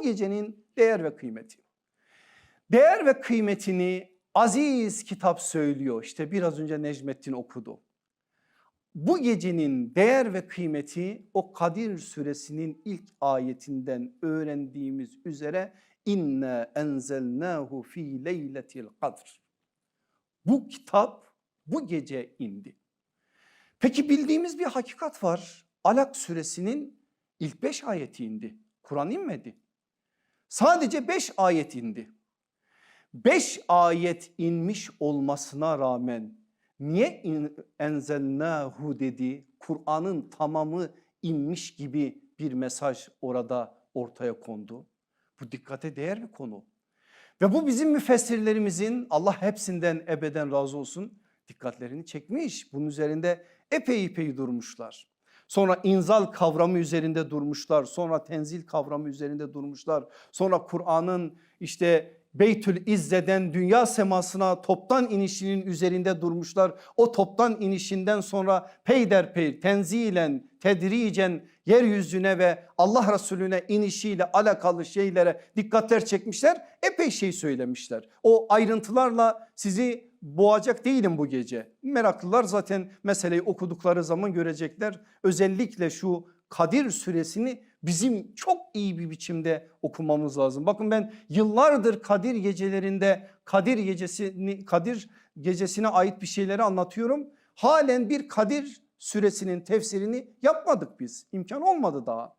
Bu gecenin değer ve kıymeti. Değer ve kıymetini aziz kitap söylüyor. İşte biraz önce Necmettin okudu. Bu gecenin değer ve kıymeti o Kadir suresinin ilk ayetinden öğrendiğimiz üzere inna enzelnahu fi leyletil kadr. Bu kitap bu gece indi. Peki bildiğimiz bir hakikat var. Alak suresinin ilk beş ayeti indi. Kur'an inmedi. Sadece beş ayet indi. Beş ayet inmiş olmasına rağmen niye enzelnahu dedi? Kur'an'ın tamamı inmiş gibi bir mesaj orada ortaya kondu. Bu dikkate değer bir konu. Ve bu bizim müfessirlerimizin Allah hepsinden ebeden razı olsun dikkatlerini çekmiş. Bunun üzerinde epey epey durmuşlar. Sonra inzal kavramı üzerinde durmuşlar. Sonra tenzil kavramı üzerinde durmuşlar. Sonra Kur'an'ın işte Beytül İzze'den dünya semasına toptan inişinin üzerinde durmuşlar. O toptan inişinden sonra peyderpey tenzilen, tedricen yeryüzüne ve Allah Resulüne inişiyle alakalı şeylere dikkatler çekmişler. Epey şey söylemişler. O ayrıntılarla sizi boğacak değilim bu gece. Meraklılar zaten meseleyi okudukları zaman görecekler. Özellikle şu Kadir suresini bizim çok iyi bir biçimde okumamız lazım. Bakın ben yıllardır Kadir gecelerinde Kadir gecesini Kadir gecesine ait bir şeyleri anlatıyorum. Halen bir Kadir suresinin tefsirini yapmadık biz. İmkan olmadı daha.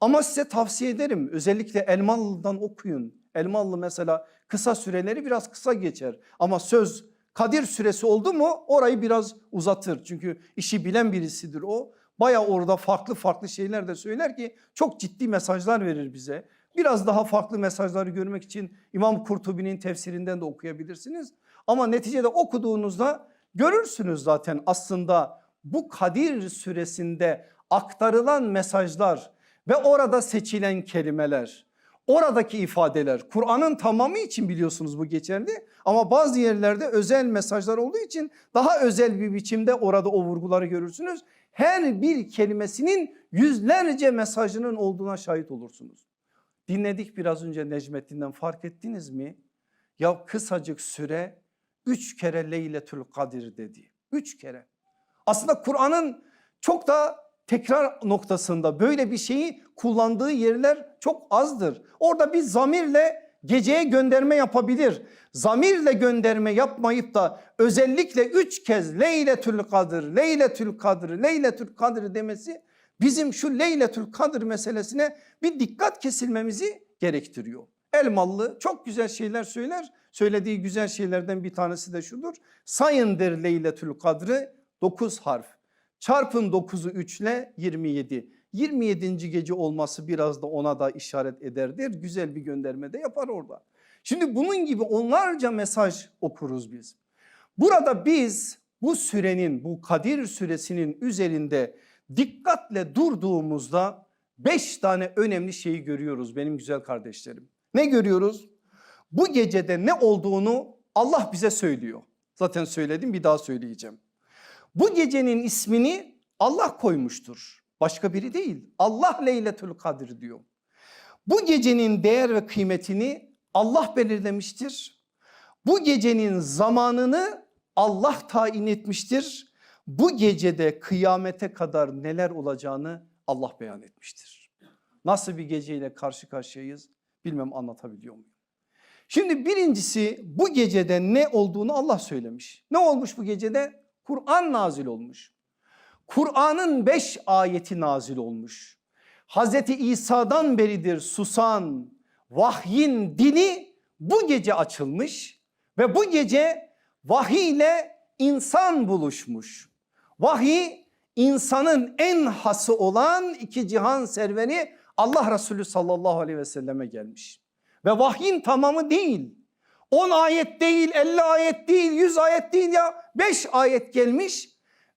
Ama size tavsiye ederim özellikle Elmalı'dan okuyun. Elmalı mesela kısa süreleri biraz kısa geçer ama söz Kadir süresi oldu mu orayı biraz uzatır. Çünkü işi bilen birisidir o. Baya orada farklı farklı şeyler de söyler ki çok ciddi mesajlar verir bize. Biraz daha farklı mesajları görmek için İmam Kurtubi'nin tefsirinden de okuyabilirsiniz. Ama neticede okuduğunuzda görürsünüz zaten aslında bu Kadir süresinde aktarılan mesajlar ve orada seçilen kelimeler, oradaki ifadeler Kur'an'ın tamamı için biliyorsunuz bu geçerli ama bazı yerlerde özel mesajlar olduğu için daha özel bir biçimde orada o vurguları görürsünüz. Her bir kelimesinin yüzlerce mesajının olduğuna şahit olursunuz. Dinledik biraz önce Necmettin'den fark ettiniz mi? Ya kısacık süre üç kere Leyletül Kadir dedi. Üç kere. Aslında Kur'an'ın çok da tekrar noktasında böyle bir şeyi kullandığı yerler çok azdır. Orada bir zamirle geceye gönderme yapabilir. Zamirle gönderme yapmayıp da özellikle üç kez Leyletül Kadir, Leyletül Kadir, Leyletül Kadir demesi bizim şu Leyletül Kadir meselesine bir dikkat kesilmemizi gerektiriyor. Elmalı çok güzel şeyler söyler. Söylediği güzel şeylerden bir tanesi de şudur. Sayındır Leyletül Kadr'ı 9 harf. Çarpın 9'u 3 ile 27. 27. gece olması biraz da ona da işaret ederdir. Güzel bir gönderme de yapar orada. Şimdi bunun gibi onlarca mesaj okuruz biz. Burada biz bu sürenin bu Kadir süresinin üzerinde dikkatle durduğumuzda beş tane önemli şeyi görüyoruz benim güzel kardeşlerim. Ne görüyoruz? Bu gecede ne olduğunu Allah bize söylüyor. Zaten söyledim bir daha söyleyeceğim. Bu gecenin ismini Allah koymuştur. Başka biri değil. Allah Leyletül Kadir diyor. Bu gecenin değer ve kıymetini Allah belirlemiştir. Bu gecenin zamanını Allah tayin etmiştir. Bu gecede kıyamete kadar neler olacağını Allah beyan etmiştir. Nasıl bir geceyle karşı karşıyayız bilmem anlatabiliyor muyum? Şimdi birincisi bu gecede ne olduğunu Allah söylemiş. Ne olmuş bu gecede? Kur'an nazil olmuş. Kur'an'ın beş ayeti nazil olmuş. Hazreti İsa'dan beridir susan vahyin dili bu gece açılmış ve bu gece vahiy ile insan buluşmuş. Vahiy insanın en hası olan iki cihan serveri Allah Resulü sallallahu aleyhi ve selleme gelmiş. Ve vahyin tamamı değil. 10 ayet değil, 50 ayet değil, 100 ayet değil ya 5 ayet gelmiş.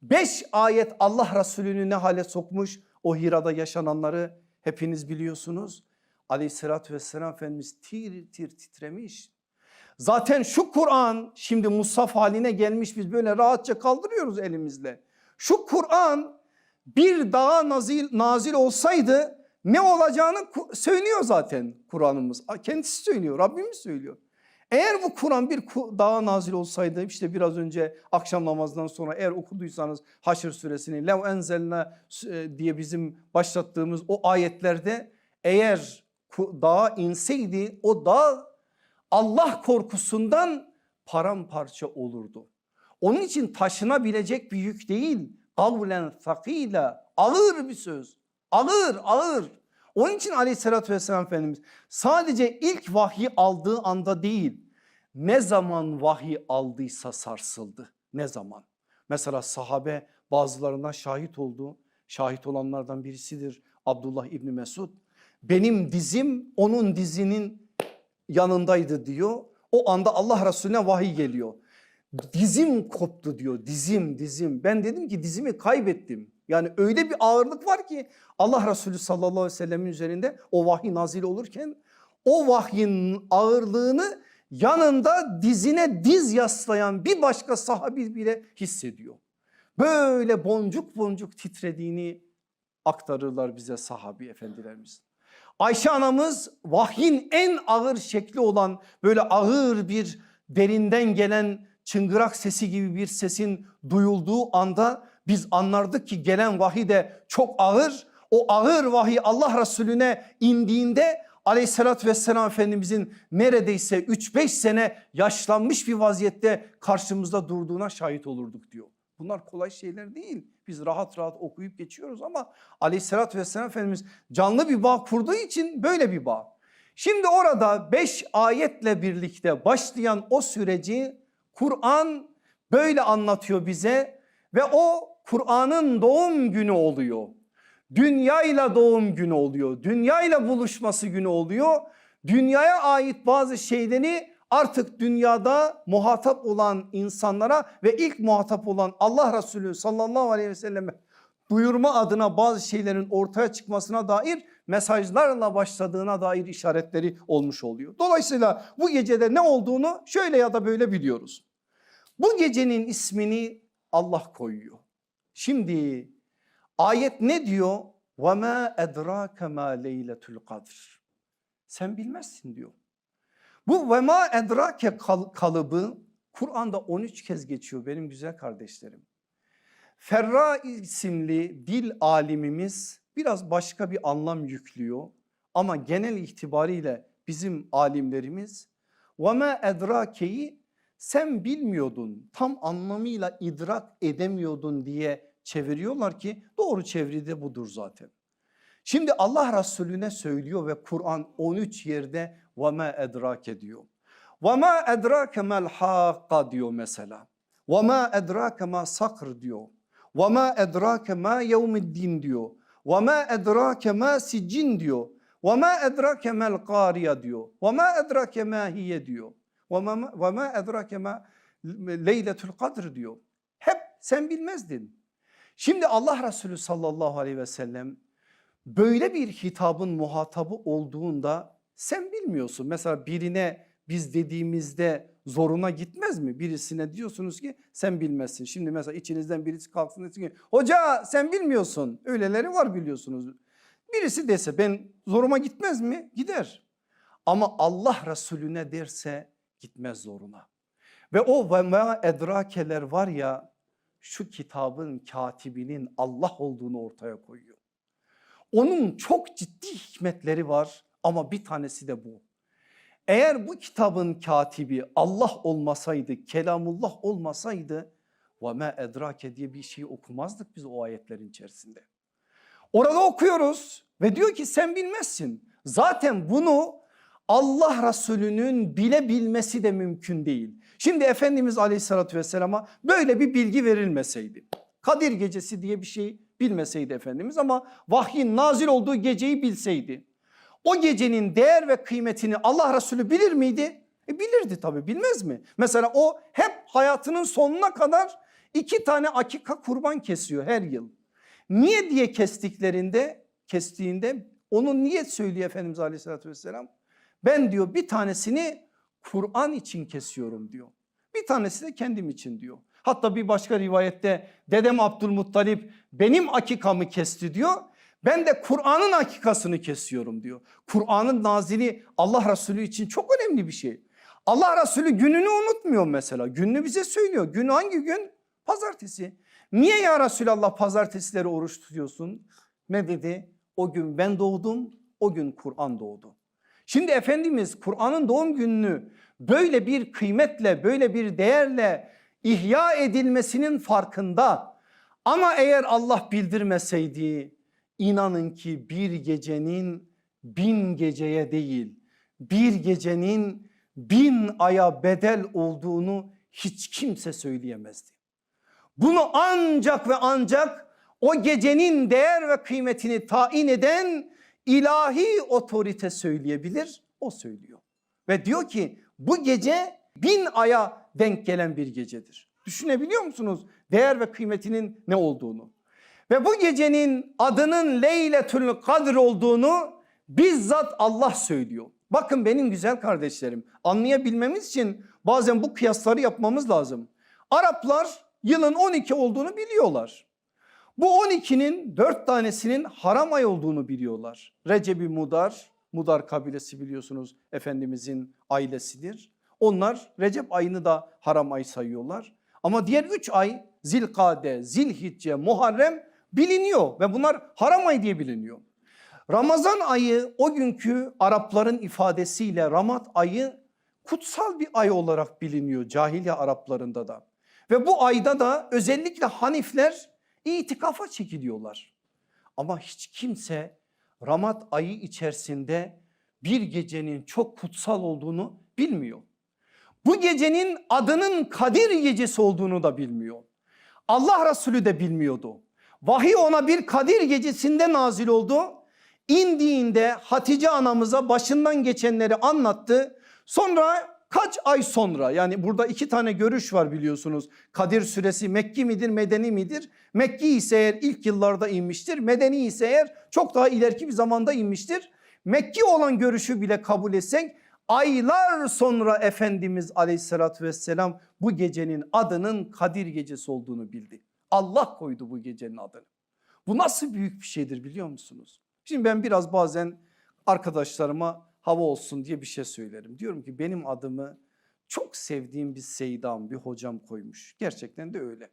5 ayet Allah Resulü'nü ne hale sokmuş? O Hira'da yaşananları hepiniz biliyorsunuz. Aleyhissalatü vesselam Efendimiz tir tir titremiş. Zaten şu Kur'an şimdi musaf haline gelmiş biz böyle rahatça kaldırıyoruz elimizle. Şu Kur'an bir dağa nazil, nazil olsaydı ne olacağını söylüyor zaten Kur'an'ımız. Kendisi söylüyor, Rabbimiz söylüyor. Eğer bu Kur'an bir dağa nazil olsaydı işte biraz önce akşam namazından sonra eğer okuduysanız Haşr suresini lev enzelna e, diye bizim başlattığımız o ayetlerde eğer dağa inseydi o dağ Allah korkusundan paramparça olurdu. Onun için taşınabilecek bir yük değil. Kavlen sakila ağır bir söz. Ağır ağır. Onun için aleyhissalatü vesselam Efendimiz sadece ilk vahyi aldığı anda değil ne zaman vahiy aldıysa sarsıldı. Ne zaman? Mesela sahabe bazılarına şahit oldu. Şahit olanlardan birisidir Abdullah İbni Mesud. Benim dizim onun dizinin yanındaydı diyor. O anda Allah Resulüne vahiy geliyor. Dizim koptu diyor dizim dizim. Ben dedim ki dizimi kaybettim. Yani öyle bir ağırlık var ki Allah Resulü sallallahu aleyhi ve sellemin üzerinde o vahiy nazil olurken o vahyin ağırlığını yanında dizine diz yaslayan bir başka sahabi bile hissediyor. Böyle boncuk boncuk titrediğini aktarırlar bize sahabi efendilerimiz. Ayşe anamız vahyin en ağır şekli olan böyle ağır bir derinden gelen çıngırak sesi gibi bir sesin duyulduğu anda biz anlardık ki gelen vahiy de çok ağır. O ağır vahiy Allah Resulüne indiğinde aleyhissalatü vesselam Efendimizin neredeyse 3-5 sene yaşlanmış bir vaziyette karşımızda durduğuna şahit olurduk diyor. Bunlar kolay şeyler değil. Biz rahat rahat okuyup geçiyoruz ama aleyhissalatü vesselam Efendimiz canlı bir bağ kurduğu için böyle bir bağ. Şimdi orada 5 ayetle birlikte başlayan o süreci Kur'an böyle anlatıyor bize ve o Kur'an'ın doğum günü oluyor. Dünyayla doğum günü oluyor. Dünyayla buluşması günü oluyor. Dünyaya ait bazı şeyleri artık dünyada muhatap olan insanlara ve ilk muhatap olan Allah Resulü sallallahu aleyhi ve selleme duyurma adına bazı şeylerin ortaya çıkmasına dair mesajlarla başladığına dair işaretleri olmuş oluyor. Dolayısıyla bu gecede ne olduğunu şöyle ya da böyle biliyoruz. Bu gecenin ismini Allah koyuyor. Şimdi ayet ne diyor? وَمَا اَدْرَاكَ مَا لَيْلَةُ الْقَدْرِ Sen bilmezsin diyor. Bu ve ma edrake kalıbı Kur'an'da 13 kez geçiyor benim güzel kardeşlerim. Ferra isimli dil alimimiz biraz başka bir anlam yüklüyor. Ama genel itibariyle bizim alimlerimiz ve ma edrakeyi sen bilmiyordun tam anlamıyla idrak edemiyordun diye çeviriyorlar ki doğru çeviri de budur zaten. Şimdi Allah Resulüne söylüyor ve Kur'an 13 yerde ve ma edrake diyor. Ve ma edrake mel hakka diyor mesela. Ve ma edrake ma sakr diyor. Ve ma edrake ma yevmiddin diyor. Ve ma edrake ma sicin diyor. Ve ma edrake mel qariya diyor. Ve ma edrake ma hiye diyor. Ve ma, edrake ma leyletül kadr diyor. Hep sen bilmezdin. Şimdi Allah Resulü sallallahu aleyhi ve sellem böyle bir hitabın muhatabı olduğunda sen bilmiyorsun. Mesela birine biz dediğimizde zoruna gitmez mi? Birisine diyorsunuz ki sen bilmezsin. Şimdi mesela içinizden birisi kalksın desin ki hoca sen bilmiyorsun. Öyleleri var biliyorsunuz. Birisi dese ben zoruma gitmez mi? Gider. Ama Allah Resulüne derse gitmez zoruna. Ve o ve ma edrakeler var ya şu kitabın katibinin Allah olduğunu ortaya koyuyor. Onun çok ciddi hikmetleri var ama bir tanesi de bu. Eğer bu kitabın katibi Allah olmasaydı, kelamullah olmasaydı ve ma edrake diye bir şey okumazdık biz o ayetlerin içerisinde. Orada okuyoruz ve diyor ki sen bilmezsin. Zaten bunu Allah Resulü'nün bilebilmesi de mümkün değil. Şimdi Efendimiz Aleyhisselatü Vesselam'a böyle bir bilgi verilmeseydi. Kadir gecesi diye bir şey bilmeseydi Efendimiz ama vahyin nazil olduğu geceyi bilseydi. O gecenin değer ve kıymetini Allah Resulü bilir miydi? E bilirdi tabii bilmez mi? Mesela o hep hayatının sonuna kadar iki tane akika kurban kesiyor her yıl. Niye diye kestiklerinde kestiğinde onu niye söylüyor Efendimiz Aleyhisselatü Vesselam? Ben diyor bir tanesini Kur'an için kesiyorum diyor. Bir tanesi de kendim için diyor. Hatta bir başka rivayette dedem Abdülmuttalip benim akikamı kesti diyor. Ben de Kur'an'ın hakikasını kesiyorum diyor. Kur'an'ın nazili Allah Resulü için çok önemli bir şey. Allah Resulü gününü unutmuyor mesela. Gününü bize söylüyor. Gün hangi gün? Pazartesi. Niye ya Resulallah pazartesileri oruç tutuyorsun? Ne dedi? O gün ben doğdum, o gün Kur'an doğdu. Şimdi Efendimiz Kur'an'ın doğum gününü böyle bir kıymetle, böyle bir değerle ihya edilmesinin farkında. Ama eğer Allah bildirmeseydi inanın ki bir gecenin bin geceye değil, bir gecenin bin aya bedel olduğunu hiç kimse söyleyemezdi. Bunu ancak ve ancak o gecenin değer ve kıymetini tayin eden ilahi otorite söyleyebilir. O söylüyor. Ve diyor ki bu gece bin aya denk gelen bir gecedir. Düşünebiliyor musunuz değer ve kıymetinin ne olduğunu? Ve bu gecenin adının Leyletül Kadr olduğunu bizzat Allah söylüyor. Bakın benim güzel kardeşlerim anlayabilmemiz için bazen bu kıyasları yapmamız lazım. Araplar yılın 12 olduğunu biliyorlar. Bu 12'nin 4 tanesinin haram ay olduğunu biliyorlar. Recep-i Mudar, Mudar kabilesi biliyorsunuz Efendimizin ailesidir. Onlar Recep ayını da haram ay sayıyorlar. Ama diğer 3 ay Zilkade, Zilhicce, Muharrem biliniyor ve bunlar haram ay diye biliniyor. Ramazan ayı o günkü Arapların ifadesiyle Ramat ayı kutsal bir ay olarak biliniyor cahiliye Araplarında da. Ve bu ayda da özellikle Hanifler itikafa çekiliyorlar. Ama hiç kimse Ramat ayı içerisinde bir gecenin çok kutsal olduğunu bilmiyor. Bu gecenin adının Kadir gecesi olduğunu da bilmiyor. Allah Resulü de bilmiyordu. Vahiy ona bir Kadir gecesinde nazil oldu. İndiğinde Hatice anamıza başından geçenleri anlattı. Sonra kaç ay sonra yani burada iki tane görüş var biliyorsunuz. Kadir suresi Mekki midir Medeni midir? Mekki ise eğer ilk yıllarda inmiştir. Medeni ise eğer çok daha ileriki bir zamanda inmiştir. Mekki olan görüşü bile kabul etsek aylar sonra Efendimiz aleyhissalatü vesselam bu gecenin adının Kadir gecesi olduğunu bildi. Allah koydu bu gecenin adını. Bu nasıl büyük bir şeydir biliyor musunuz? Şimdi ben biraz bazen arkadaşlarıma hava olsun diye bir şey söylerim. Diyorum ki benim adımı çok sevdiğim bir seydam, bir hocam koymuş. Gerçekten de öyle.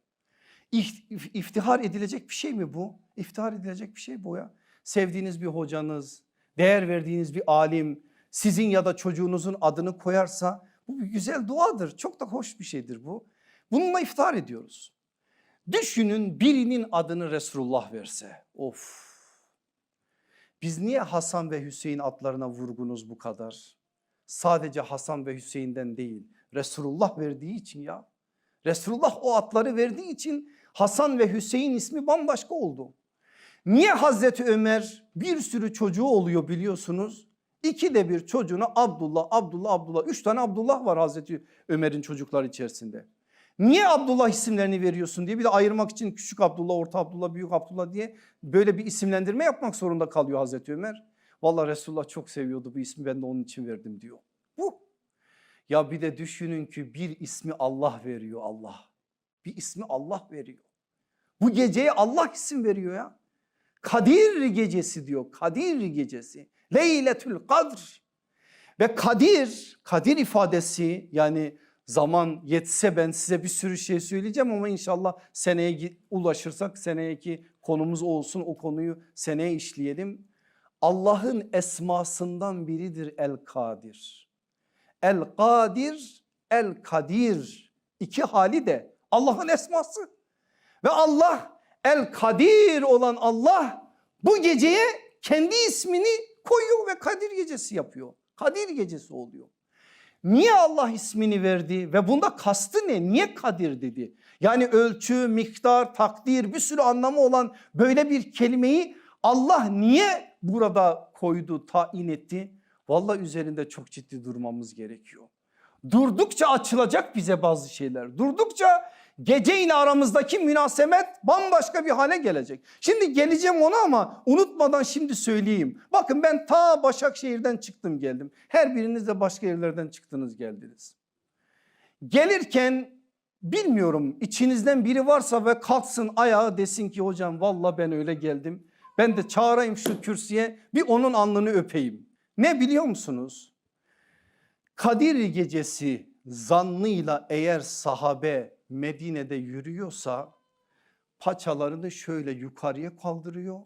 İf- İftihar edilecek bir şey mi bu? İftihar edilecek bir şey bu ya. Sevdiğiniz bir hocanız, değer verdiğiniz bir alim sizin ya da çocuğunuzun adını koyarsa bu bir güzel duadır. Çok da hoş bir şeydir bu. Bununla iftihar ediyoruz. Düşünün birinin adını Resulullah verse. Of. Biz niye Hasan ve Hüseyin adlarına vurgunuz bu kadar? Sadece Hasan ve Hüseyin'den değil. Resulullah verdiği için ya. Resulullah o adları verdiği için Hasan ve Hüseyin ismi bambaşka oldu. Niye Hazreti Ömer bir sürü çocuğu oluyor biliyorsunuz? İki de bir çocuğuna Abdullah, Abdullah, Abdullah. Üç tane Abdullah var Hazreti Ömer'in çocukları içerisinde. Niye Abdullah isimlerini veriyorsun diye bir de ayırmak için küçük Abdullah, orta Abdullah, büyük Abdullah diye böyle bir isimlendirme yapmak zorunda kalıyor Hazreti Ömer. Vallahi Resulullah çok seviyordu bu ismi ben de onun için verdim diyor. Bu. Ya bir de düşünün ki bir ismi Allah veriyor Allah. Bir ismi Allah veriyor. Bu geceye Allah isim veriyor ya. Kadir gecesi diyor. Kadir gecesi. Leyletül Kadr. Ve Kadir, Kadir ifadesi yani zaman yetse ben size bir sürü şey söyleyeceğim ama inşallah seneye ulaşırsak seneyeki konumuz olsun o konuyu seneye işleyelim. Allah'ın esmasından biridir El Kadir. El Kadir, El Kadir iki hali de Allah'ın esması. Ve Allah El Kadir olan Allah bu geceye kendi ismini koyuyor ve Kadir gecesi yapıyor. Kadir gecesi oluyor. Niye Allah ismini verdi ve bunda kastı ne? Niye Kadir dedi? Yani ölçü, miktar, takdir bir sürü anlamı olan böyle bir kelimeyi Allah niye burada koydu, tayin etti? Vallahi üzerinde çok ciddi durmamız gerekiyor. Durdukça açılacak bize bazı şeyler. Durdukça gece ile aramızdaki münasebet bambaşka bir hale gelecek. Şimdi geleceğim ona ama unutmadan şimdi söyleyeyim. Bakın ben ta Başakşehir'den çıktım geldim. Her biriniz de başka yerlerden çıktınız geldiniz. Gelirken bilmiyorum içinizden biri varsa ve kalksın ayağa desin ki hocam valla ben öyle geldim. Ben de çağırayım şu kürsüye bir onun alnını öpeyim. Ne biliyor musunuz? Kadir gecesi zannıyla eğer sahabe Medine'de yürüyorsa paçalarını şöyle yukarıya kaldırıyor.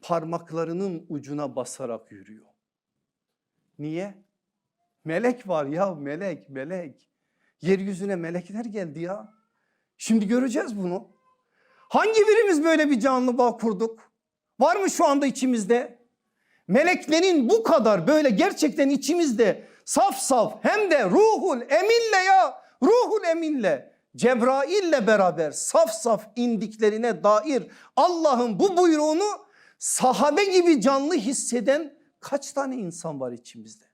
Parmaklarının ucuna basarak yürüyor. Niye? Melek var ya melek melek. Yeryüzüne melekler geldi ya. Şimdi göreceğiz bunu. Hangi birimiz böyle bir canlı bağ kurduk? Var mı şu anda içimizde? Meleklerin bu kadar böyle gerçekten içimizde saf saf hem de ruhul eminle ya ruhul eminle Cebrail'le beraber saf saf indiklerine dair Allah'ın bu buyruğunu sahabe gibi canlı hisseden kaç tane insan var içimizde?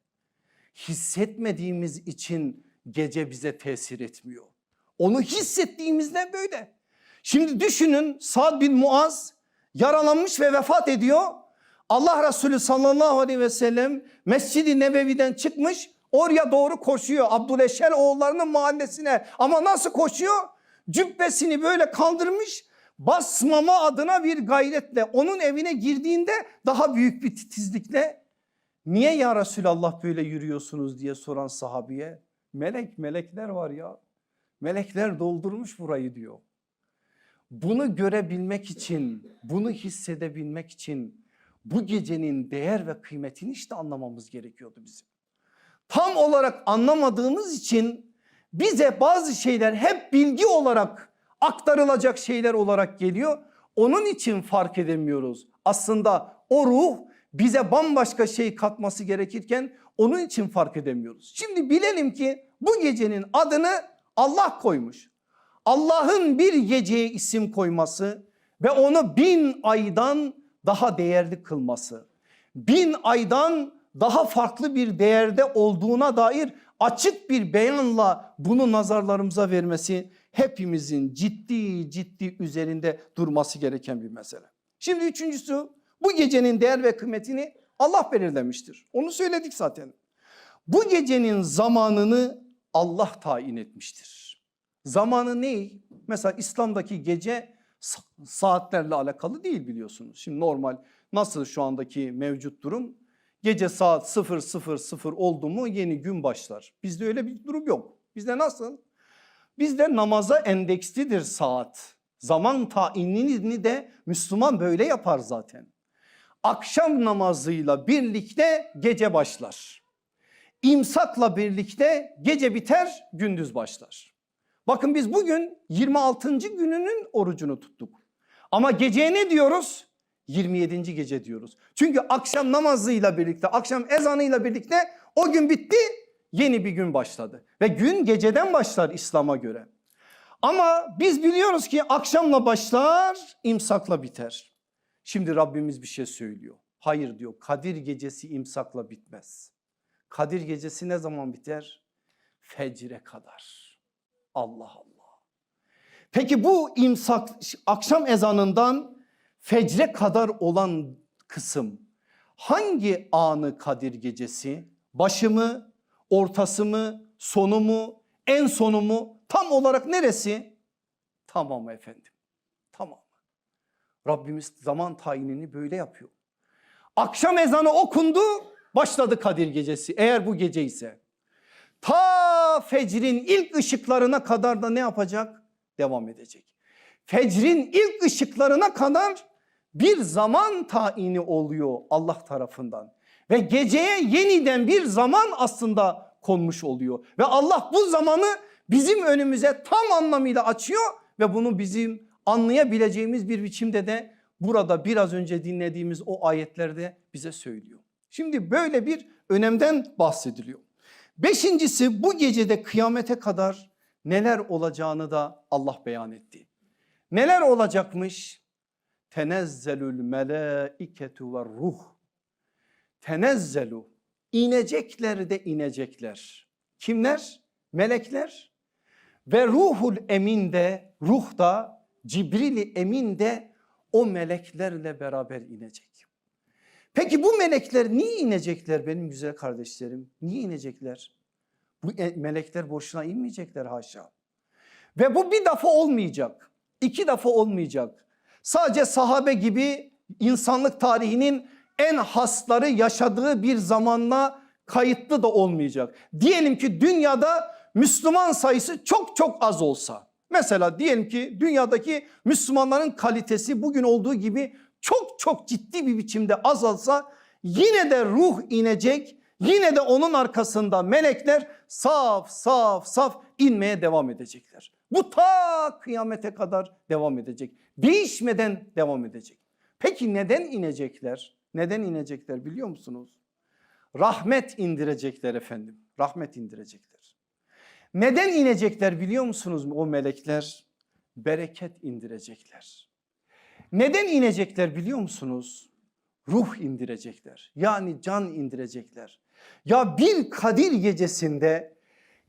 Hissetmediğimiz için gece bize tesir etmiyor. Onu hissettiğimizde böyle. Şimdi düşünün Sa'd bin Muaz yaralanmış ve vefat ediyor. Allah Resulü sallallahu aleyhi ve sellem Mescid-i Nebevi'den çıkmış oraya doğru koşuyor. Abdüleşel oğullarının mahallesine ama nasıl koşuyor? Cübbesini böyle kaldırmış basmama adına bir gayretle onun evine girdiğinde daha büyük bir titizlikle niye ya Resulallah böyle yürüyorsunuz diye soran sahabiye melek melekler var ya melekler doldurmuş burayı diyor. Bunu görebilmek için, bunu hissedebilmek için bu gecenin değer ve kıymetini işte anlamamız gerekiyordu bizim. Tam olarak anlamadığımız için bize bazı şeyler hep bilgi olarak aktarılacak şeyler olarak geliyor. Onun için fark edemiyoruz. Aslında o ruh bize bambaşka şey katması gerekirken onun için fark edemiyoruz. Şimdi bilelim ki bu gecenin adını Allah koymuş. Allah'ın bir geceye isim koyması ve onu bin aydan daha değerli kılması, bin aydan daha farklı bir değerde olduğuna dair açık bir beyanla bunu nazarlarımıza vermesi hepimizin ciddi ciddi üzerinde durması gereken bir mesele. Şimdi üçüncüsü bu gecenin değer ve kıymetini Allah belirlemiştir. Onu söyledik zaten. Bu gecenin zamanını Allah tayin etmiştir. Zamanı ne? Mesela İslam'daki gece saatlerle alakalı değil biliyorsunuz. Şimdi normal nasıl şu andaki mevcut durum? Gece saat 000 oldu mu yeni gün başlar. Bizde öyle bir durum yok. Bizde nasıl? Bizde namaza endekslidir saat. Zaman tayinini de Müslüman böyle yapar zaten. Akşam namazıyla birlikte gece başlar. İmsakla birlikte gece biter, gündüz başlar. Bakın biz bugün 26. gününün orucunu tuttuk. Ama geceye ne diyoruz? 27. gece diyoruz. Çünkü akşam namazıyla birlikte, akşam ezanıyla birlikte o gün bitti, yeni bir gün başladı. Ve gün geceden başlar İslam'a göre. Ama biz biliyoruz ki akşamla başlar, imsakla biter. Şimdi Rabbimiz bir şey söylüyor. Hayır diyor Kadir gecesi imsakla bitmez. Kadir gecesi ne zaman biter? Fecre kadar. Allah Allah. Peki bu imsak akşam ezanından fecre kadar olan kısım hangi anı Kadir gecesi? Başı mı, ortası mı, sonu mu, en sonu mu? Tam olarak neresi? Tamam efendim. Tamam. Rabbimiz zaman tayinini böyle yapıyor. Akşam ezanı okundu, başladı Kadir gecesi eğer bu gece ise. Ta fecrin ilk ışıklarına kadar da ne yapacak? Devam edecek. Fecrin ilk ışıklarına kadar bir zaman tayini oluyor Allah tarafından. Ve geceye yeniden bir zaman aslında konmuş oluyor. Ve Allah bu zamanı bizim önümüze tam anlamıyla açıyor ve bunu bizim anlayabileceğimiz bir biçimde de burada biraz önce dinlediğimiz o ayetlerde bize söylüyor. Şimdi böyle bir önemden bahsediliyor. Beşincisi bu gecede kıyamete kadar neler olacağını da Allah beyan etti. Neler olacakmış? Tenezzelül melaiketu ve ruh. Tenezzelu inecekler de inecekler. Kimler? Melekler. Ve ruhul emin de ruh da Cibril emin de o meleklerle beraber inecek. Peki bu melekler niye inecekler benim güzel kardeşlerim? Niye inecekler? Bu e, melekler boşuna inmeyecekler haşa. Ve bu bir defa olmayacak. iki defa olmayacak. Sadece sahabe gibi insanlık tarihinin en hasları yaşadığı bir zamanla kayıtlı da olmayacak. Diyelim ki dünyada Müslüman sayısı çok çok az olsa. Mesela diyelim ki dünyadaki Müslümanların kalitesi bugün olduğu gibi çok çok ciddi bir biçimde azalsa yine de ruh inecek. Yine de onun arkasında melekler saf saf saf inmeye devam edecekler. Bu ta kıyamete kadar devam edecek. Değişmeden devam edecek. Peki neden inecekler? Neden inecekler biliyor musunuz? Rahmet indirecekler efendim. Rahmet indirecekler. Neden inecekler biliyor musunuz o melekler? Bereket indirecekler. Neden inecekler biliyor musunuz? Ruh indirecekler. Yani can indirecekler. Ya bir Kadir gecesinde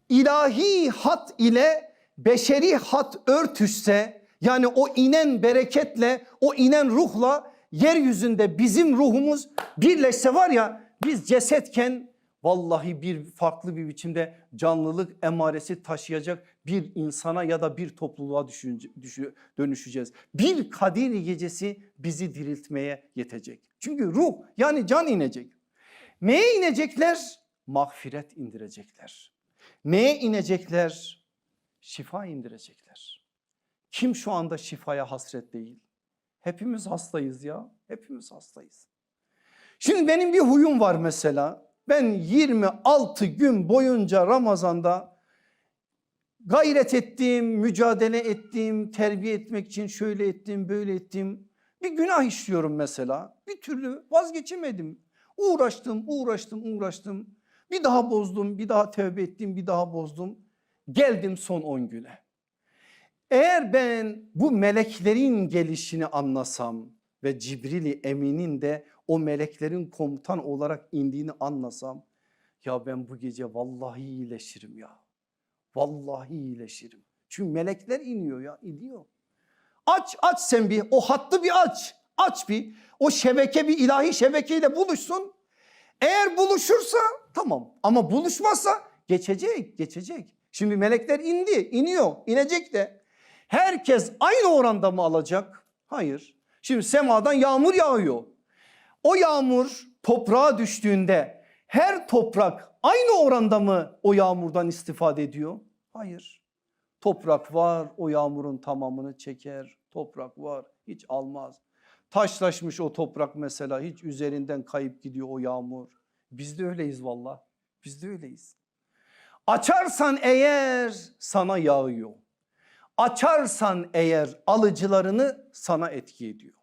ilahi hat ile beşeri hat örtüşse yani o inen bereketle o inen ruhla yeryüzünde bizim ruhumuz birleşse var ya biz cesetken vallahi bir farklı bir biçimde canlılık emaresi taşıyacak bir insana ya da bir topluluğa dönüşeceğiz. Bir Kadir gecesi bizi diriltmeye yetecek. Çünkü ruh yani can inecek. Neye inecekler? Mağfiret indirecekler. Neye inecekler? Şifa indirecekler. Kim şu anda şifaya hasret değil? Hepimiz hastayız ya. Hepimiz hastayız. Şimdi benim bir huyum var mesela. Ben 26 gün boyunca Ramazan'da gayret ettim, mücadele ettim, terbiye etmek için şöyle ettim, böyle ettim. Bir günah işliyorum mesela. Bir türlü vazgeçemedim. Uğraştım, uğraştım, uğraştım. Bir daha bozdum, bir daha tövbe ettim, bir daha bozdum. Geldim son 10 güne. Eğer ben bu meleklerin gelişini anlasam ve Cibril-i Emin'in de o meleklerin komutan olarak indiğini anlasam ya ben bu gece vallahi iyileşirim ya. Vallahi iyileşirim. Çünkü melekler iniyor ya iniyor. Aç aç sen bir o hattı bir aç. Aç bir o şebeke bir ilahi şebekeyle buluşsun. Eğer buluşursa tamam ama buluşmazsa geçecek geçecek. Şimdi melekler indi iniyor inecek de. Herkes aynı oranda mı alacak? Hayır. Şimdi semadan yağmur yağıyor. O yağmur toprağa düştüğünde her toprak aynı oranda mı o yağmurdan istifade ediyor? Hayır. Toprak var o yağmurun tamamını çeker. Toprak var hiç almaz. Taşlaşmış o toprak mesela hiç üzerinden kayıp gidiyor o yağmur. Biz de öyleyiz valla. Biz de öyleyiz. Açarsan eğer sana yağıyor. Açarsan eğer alıcılarını sana etki ediyor.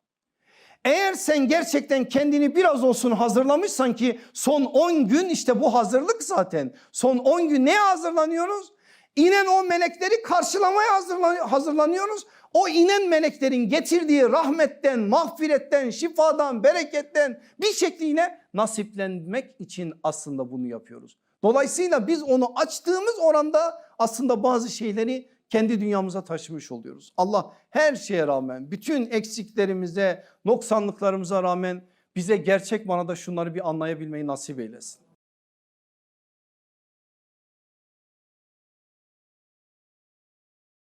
Eğer sen gerçekten kendini biraz olsun hazırlamışsan ki son 10 gün işte bu hazırlık zaten. Son 10 gün neye hazırlanıyoruz? İnen o melekleri karşılamaya hazırlan- hazırlanıyoruz. O inen meleklerin getirdiği rahmetten, mağfiretten, şifadan, bereketten bir şekliyle nasiplenmek için aslında bunu yapıyoruz. Dolayısıyla biz onu açtığımız oranda aslında bazı şeyleri kendi dünyamıza taşımış oluyoruz. Allah her şeye rağmen bütün eksiklerimize, noksanlıklarımıza rağmen bize gerçek manada şunları bir anlayabilmeyi nasip eylesin.